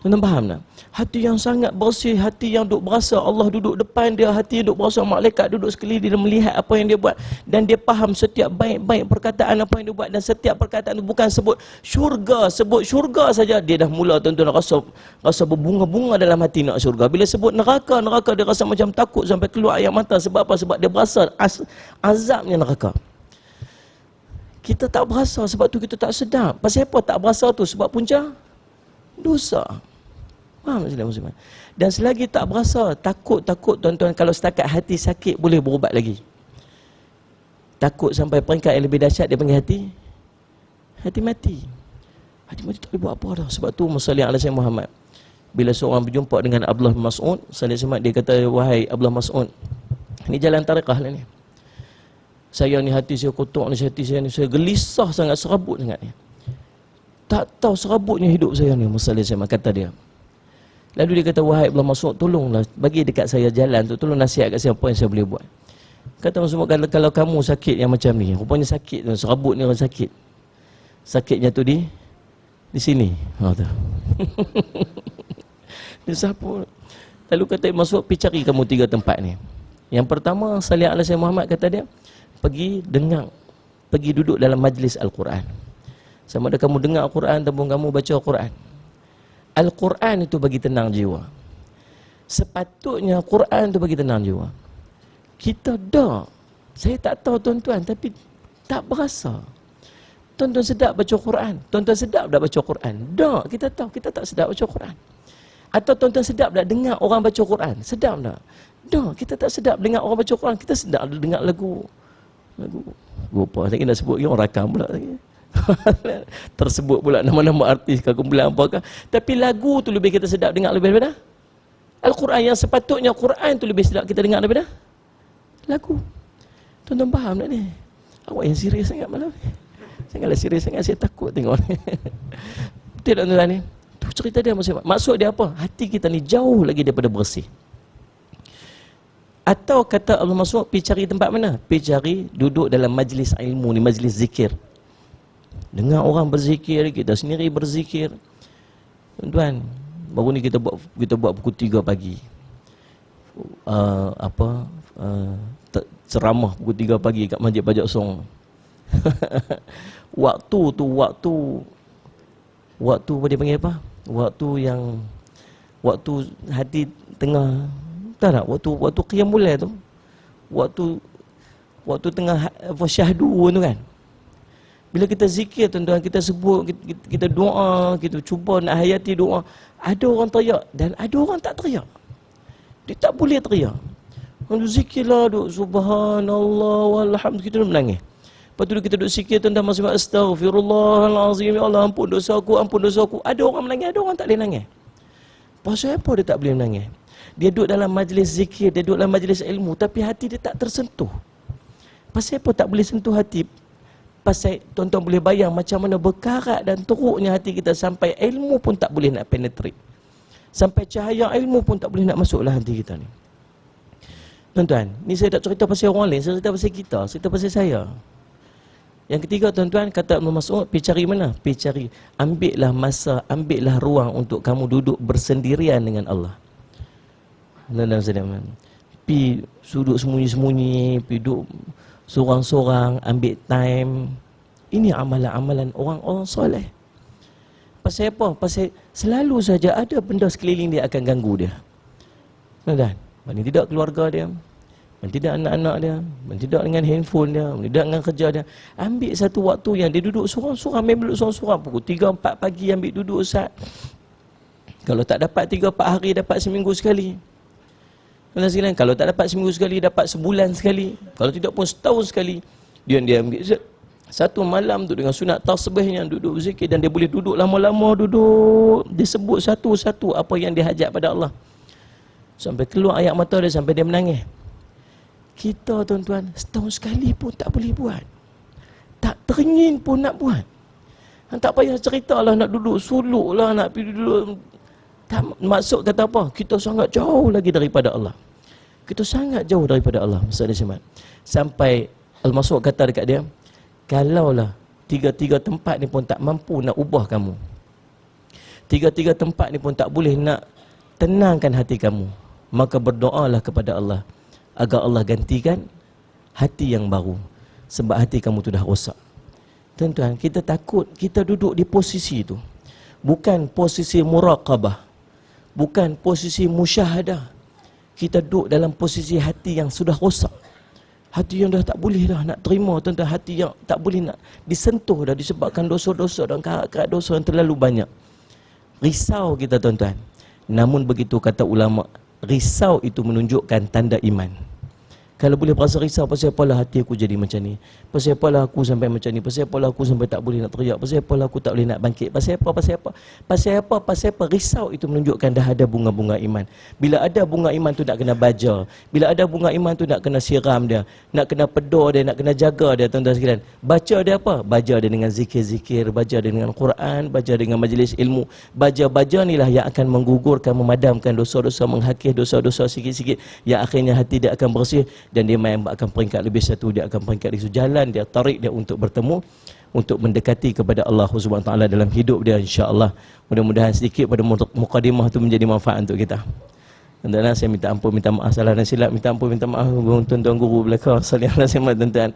Tuan-tuan faham tak? Hati yang sangat bersih, hati yang duk berasa Allah duduk depan dia, hati duk berasa malaikat duduk sekeliling dia melihat apa yang dia buat dan dia faham setiap baik-baik perkataan apa yang dia buat dan setiap perkataan itu bukan sebut syurga, sebut syurga saja dia dah mula tuan-tuan rasa rasa berbunga-bunga dalam hati nak syurga. Bila sebut neraka, neraka dia rasa macam takut sampai keluar air mata sebab apa? Sebab dia berasa az, azabnya neraka. Kita tak berasa sebab tu kita tak sedap. Pasal apa tak berasa tu? Sebab punca dosa. Faham tak muslimat? Dan selagi tak berasa, takut-takut tuan-tuan kalau setakat hati sakit boleh berubat lagi. Takut sampai peringkat yang lebih dahsyat dia panggil hati hati mati. Hati mati tak boleh buat apa dah. Sebab tu masalah ala Sayyid Muhammad. Bila seorang berjumpa dengan Abdullah Mas'ud, Salih Semat dia kata, wahai Abdullah Mas'ud, ini jalan tarekah lah ni. Saya ni hati saya kotor ni, hati saya ni, saya gelisah sangat, serabut sangat ni. Tak tahu serabutnya hidup saya ni, Salih Semat kata dia. Lalu dia kata, wahai belum masuk, tolonglah bagi dekat saya jalan tu, tolong nasihat kat saya apa yang saya boleh buat. Kata Rasulullah, kalau, kalau kamu sakit yang macam ni, rupanya sakit serabut ni orang sakit. Sakitnya tu di di sini. Ha tu. dia siapa? Lalu kata masuk pergi cari kamu tiga tempat ni. Yang pertama, Salih Alaihi Muhammad kata dia, pergi dengar, pergi duduk dalam majlis Al-Quran. Sama ada kamu dengar Al-Quran ataupun kamu baca Al-Quran. Al-Quran itu bagi tenang jiwa. Sepatutnya Al-Quran itu bagi tenang jiwa. Kita dah. Saya tak tahu tuan-tuan tapi tak berasa. Tuan-tuan sedap baca Quran. Tuan-tuan sedap dah baca Quran. Dah, kita tahu kita tak sedap baca Quran. Atau tuan-tuan sedap dah dengar orang baca Quran. Sedap tak? Dah, kita tak sedap dengar orang baca Quran. Kita sedap dengar lagu. Lagu. Lupa, saya nak sebut orang rakam pula. Lagi. tersebut pula nama-nama artis ke kumpulan apakah tapi lagu tu lebih kita sedap dengar lebih daripada? Al-Quran yang sepatutnya Quran tu lebih sedap kita dengar daripada? Lagu. Tuan-tuan faham tak ni? Awak yang serius sangat malam ni. Sangatlah serius sangat saya takut tengok ni. Tidak tuan-tuan ni? Tu cerita dia maksud, maksud dia apa? Hati kita ni jauh lagi daripada bersih. Atau kata Allah masuk pergi cari tempat mana? Pergi cari duduk dalam majlis ilmu ni majlis zikir Dengar orang berzikir, kita sendiri berzikir. Tuan-tuan, baru ni kita buat kita buat pukul 3 pagi. Uh, apa? Uh, ceramah pukul 3 pagi kat Masjid Bajak Song. waktu tu waktu waktu apa dia panggil apa? Waktu yang waktu hati tengah tak tak waktu waktu qiyam mulai tu. Waktu waktu tengah apa syahdu tu kan. Bila kita zikir tuan-tuan, kita sebut, kita, kita doa, kita cuba nak hayati doa. Ada orang teriak dan ada orang tak teriak. Dia tak boleh teriak. Orang zikirlah, duk subhanallah walhamdulillah, kita menangis. Lepas tu kita duduk zikir tuan-tuan masih astagfirullahalazim, ya Allah ampun dosa aku, ampun dosa aku. Ada orang menangis, ada orang tak boleh nangis. Pasal apa dia tak boleh menangis? Dia duduk dalam majlis zikir, dia duduk dalam majlis ilmu, tapi hati dia tak tersentuh. Pasal apa tak boleh sentuh hati? Pasal tuan-tuan boleh bayang macam mana berkarat dan teruknya hati kita sampai ilmu pun tak boleh nak penetrate. Sampai cahaya ilmu pun tak boleh nak masuk dalam hati kita ni. Tuan-tuan, ni saya tak cerita pasal orang lain, saya cerita pasal kita, cerita pasal saya. Yang ketiga tuan-tuan, kata Ibn Mas'ud, pergi cari mana? Pergi cari, ambillah masa, ambillah ruang untuk kamu duduk bersendirian dengan Allah. Tuan-tuan, saya Pergi duduk sembunyi-sembunyi, pergi duduk Seorang-seorang ambil time. Ini amalan-amalan orang-orang soleh. Pasal apa? Pasal selalu saja ada benda sekeliling dia akan ganggu dia. Kan? Mana tidak keluarga dia Mana tidak anak-anak dia Mana tidak dengan handphone dia Mana tidak dengan kerja dia. Ambil satu waktu yang dia duduk seorang-seorang Memang duduk seorang-seorang. Pukul 3-4 pagi ambil duduk saat Kalau tak dapat 3-4 hari Dapat seminggu sekali Tuan sekalian, kalau tak dapat seminggu sekali, dapat sebulan sekali. Kalau tidak pun setahun sekali, dia dia ambil satu malam tu dengan sunat tasbihnya duduk berzikir dan dia boleh duduk lama-lama duduk disebut satu-satu apa yang dia hajat pada Allah. Sampai keluar ayat mata dia sampai dia menangis. Kita tuan-tuan setahun sekali pun tak boleh buat. Tak teringin pun nak buat. Tak payah cerita lah nak duduk suluk lah nak pergi duduk tak, maksud kata apa? Kita sangat jauh lagi daripada Allah. Kita sangat jauh daripada Allah. Maksudnya Simat. Sampai Al-Masuk kata dekat dia, kalaulah tiga-tiga tempat ni pun tak mampu nak ubah kamu. tiga-tiga tempat ni pun tak boleh nak tenangkan hati kamu, maka berdoalah kepada Allah agar Allah gantikan hati yang baru sebab hati kamu tu dah rosak. Tuan-tuan, kita takut kita duduk di posisi itu. Bukan posisi muraqabah. Bukan posisi musyahadah. Kita duduk dalam posisi hati yang sudah rosak. Hati yang dah tak boleh dah nak terima tuan-tuan. Hati yang tak boleh nak disentuh dah disebabkan dosa-dosa dan kerat-kerat dosa yang terlalu banyak. Risau kita tuan-tuan. Namun begitu kata ulama, risau itu menunjukkan tanda iman. Kalau boleh rasa risau pasal apalah hati aku jadi macam ni. Pasal apalah aku sampai macam ni. Pasal apalah aku sampai tak boleh nak teriak. Pasal apalah aku tak boleh nak bangkit. Pasal apa, pasal apa. Pasal apa, pasal apa. Risau itu menunjukkan dah ada bunga-bunga iman. Bila ada bunga iman tu nak kena baja. Bila ada bunga iman tu nak kena siram dia. Nak kena pedor dia, nak kena jaga dia tuan-tuan sekalian. Baca dia apa? Baca dia dengan zikir-zikir. Baca dia dengan Quran. Baca dengan majlis ilmu. Baca-baca ni lah yang akan menggugurkan, memadamkan dosa-dosa, menghakis dosa-dosa sikit-sikit. Yang akhirnya hati dia akan bersih dan dia main akan peringkat lebih satu dia akan peringkat itu jalan dia tarik dia untuk bertemu untuk mendekati kepada Allah Subhanahu taala dalam hidup dia insya-Allah. Mudah-mudahan sedikit pada mukadimah itu menjadi manfaat untuk kita. Dan saya minta ampun minta maaf. Salah dan silap minta ampun minta maaf. Tuan-tuan guru belakang Allah saya tuan-tuan.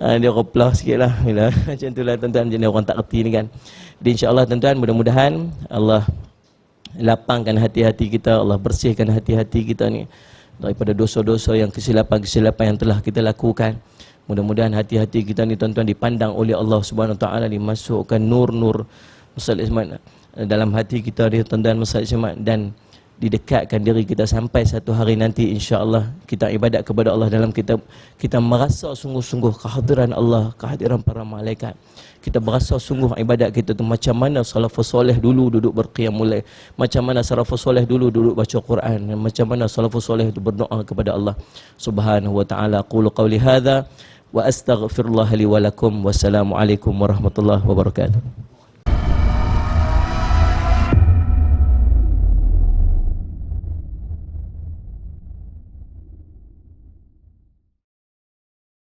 Uh, dia roplah sikit lah. Bila macam tu lah tuan-tuan. Jenis orang tak kerti ni kan. Jadi insyaAllah tuan-tuan mudah-mudahan Allah lapangkan hati-hati kita Allah bersihkan hati-hati kita ni daripada dosa-dosa yang kesilapan-kesilapan yang telah kita lakukan. Mudah-mudahan hati-hati kita ni tuan-tuan dipandang oleh Allah Subhanahu Wa Taala dimasukkan nur-nur Masal Ismat dalam hati kita ni tuan-tuan Masal Ismat dan didekatkan diri kita sampai satu hari nanti insya-Allah kita ibadat kepada Allah dalam kita kita merasa sungguh-sungguh kehadiran Allah, kehadiran para malaikat. Kita berasa sungguh ibadat kita tu macam mana salafus soleh dulu duduk berqiyamul lail macam mana salafus soleh dulu duduk baca Quran macam mana salafus soleh itu berdoa kepada Allah Subhanahu wa taala. Qulu qawli hadza wa astaghfirullah li wa lakum wassalamu alaikum warahmatullahi wabarakatuh